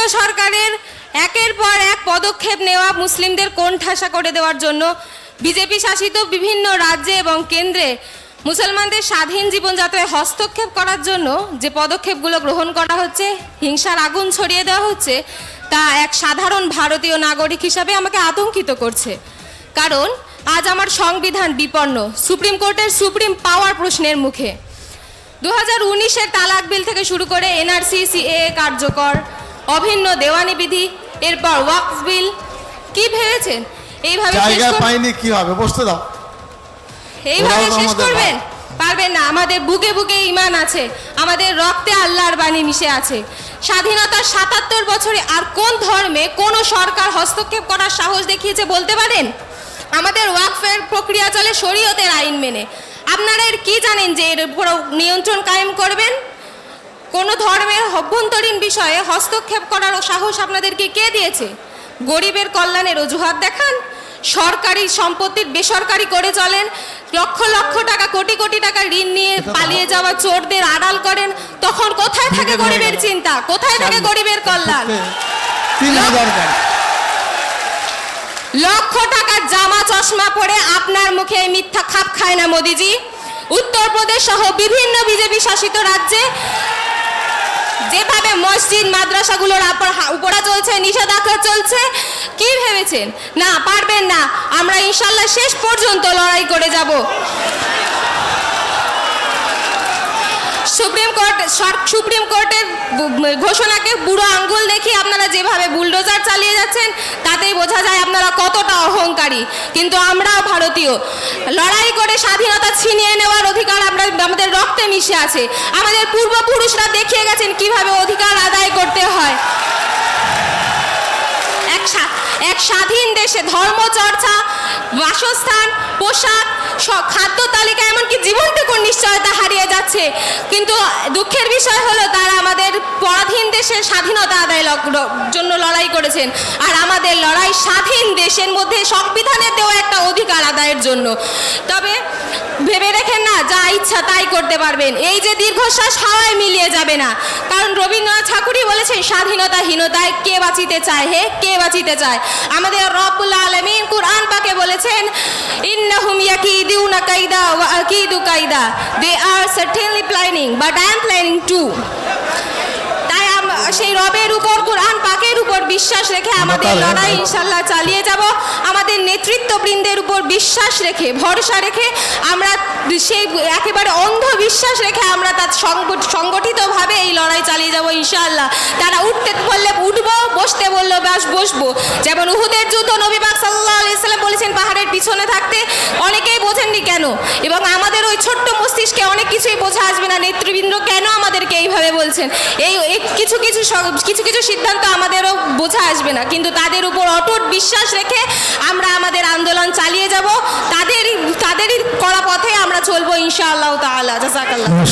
কেন্দ্রীয় সরকারের একের পর এক পদক্ষেপ নেওয়া মুসলিমদের কোণঠাসা করে দেওয়ার জন্য বিজেপি শাসিত বিভিন্ন রাজ্যে এবং কেন্দ্রে মুসলমানদের স্বাধীন জীবনযাত্রায় হস্তক্ষেপ করার জন্য যে পদক্ষেপগুলো গ্রহণ করা হচ্ছে, হিংসার আগুন ছড়িয়ে দেওয়া হচ্ছে, তা এক সাধারণ ভারতীয় নাগরিক হিসাবে আমাকে আতঙ্কিত করছে। কারণ আজ আমার সংবিধান বিপন্ন, সুপ্রিম কোর্টের সুপ্রিম পাওয়ার প্রশ্নের মুখে। দু হাজার উনিশের তালাক বিল থেকে শুরু করে এনআরসি সিএ কার্যকর। অভিন্ন দেওয়ানি বিধি এরপর ওয়াকফ বিল কি ভেবেছেন? এইভাবে জায়গা পাইনি কি হবে? বসতে দাও। এইভাবে শেষ করবেন? পারবেন না আমাদের বুকে বুকে ইমান আছে আমাদের রক্তে আল্লাহর বাণী মিশে আছে। স্বাধীনতার সাতাত্তর বছরে আর কোন ধর্মে কোন সরকার হস্তক্ষেপ করার সাহস দেখিয়েছে বলতে পারেন? আমাদের ওয়াকফের প্রক্রিয়া চলে শরীয়তের আইন মেনে। আপনারা এর কি জানেন যে এর উপর নিয়ন্ত্রণ কায়েম করবেন? কোন ধর্মের অভ্যন্তরীণ বিষয়ে হস্তক্ষেপ করার সাহস আপনাদেরকে কে দিয়েছে? গরিবের কল্যাণের অজুহাত দেখান। সরকারি সম্পত্তির বেসরকারি করে চলেন। লক্ষ লক্ষ টাকা কোটি কোটি টাকা ঋণ নিয়ে পালিয়ে যাওয়া চোরদের আড়াল করেন। তখন কোথায় থাকে গরিবের চিন্তা? কোথায় থাকে গরিবের কল্যাণ? লক্ষ টাকার জামা চশমা পরে আপনার মুখে মিথ্যা খাপ খায় না মোদিজি। উত্তরপ্রদেশ সহ বিভিন্ন বিজেপি শাসিত রাজ্যে যেভাবে মসজিদ, মাদ্রাসাগুলোর উপরা চলছে, নিষেধাজ্ঞা চলছে, কি ভেবেছেন? না, পারবেন না। আমরা ইনশাল্লাহ শেষ পর্যন্ত লড়াই করে যাব। সুপ্রিম কোর্ট সুপ্রিম কোর্টের ঘোষণাকে বুড়ো আঙ্গুল দেখিয়ে আপনারা যেভাবে বুলডোজার চালিয়ে যাচ্ছেন, তাতেই বোঝা যায় আপনারা কতটা অহংকারী। কিন্তু আমরাও ভারতীয়। লড়াই করে স্বাধীনতা ছিনিয়ে নেওয়ার অধিকার আমরা আমাদের রক্তে মিশে আছে। আমাদের পূর্বপুরুষরা দেখিয়ে গেছেন কীভাবে অধিকার আদায় করতে হয়। এক এক স্বাধীন দেশে ধর্মচর্চা, বাসস্থান, পোশাক খাদ্য তালিকা যাচ্ছে কিন্তু দুঃখের বিষয় হলো তারা আমাদের পরাধীন দেশের স্বাধীনতা আদায় জন্য লড়াই করেছেন। আর আমাদের লড়াই স্বাধীন দেশের মধ্যে সংবিধানের দেওয়া একটা অধিকার আদায়ের জন্য। তবে ভেবে রেখেন না, যা ইচ্ছা তাই করতে পারবেন। এই যে দীর্ঘশ্বাস হাওয়ায় মিলিয়ে যাবে না। কারণ রবীন্দ্রনাথ ঠাকুরই বলেছেন, স্বাধীনতাহীনতায় কে বাঁচিতে চায় হে? কে বাঁচিতে চায়? আমাদের রব্বুল আলমিন কুরআন পাকে বলেছেন ইয়াকিদুনা কাইদা ওয়া আকিদু কাইদা they are certainly planning but I am planning to তাই সেই রবের উপর কোরআন পাকের উপর বিশ্বাস রেখে আমাদের লড়াই ইনশাল্লাহ চালিয়ে যাব। আমাদের নেতৃত্ববৃন্দের উপর বিশ্বাস রেখে ভরসা রেখে আমরা সেই একেবারে অন্ধ বিশ্বাস রেখে আমরা তার সংগঠিতভাবে এই লড়াই চালিয়ে যাব ইনশাআল্লাহ। তারা উঠতে বললে উঠবো বসতে বলল ব্যাস বসবো। যেমন উহুদের যুদ্ধ নবী পাক আলাইসাল্লাম বলেছেন পাহাড়ের পিছনে থাকতে অনেকেই বোঝেননি কেন? এবং আমাদের ওই ছোট্ট মস্তিষ্কে অনেক কিছুই বোঝা আসবে না। নেতৃবৃন্দ কেন আমাদেরকে এইভাবে বলছেন? এই এই কিছু কিছু কিছু কিছু সিদ্ধান্ত আমাদেরও বোঝা আসবে না। কিন্তু তাদের উপর অটুট বিশ্বাস রেখে আমরা আমাদের আন্দোলন চালিয়ে যাব। তাদেরই তাদেরই করা পথে আমরা চলবো ইনশাআল্লাহ তাআলা। জাজাকাল্লাহ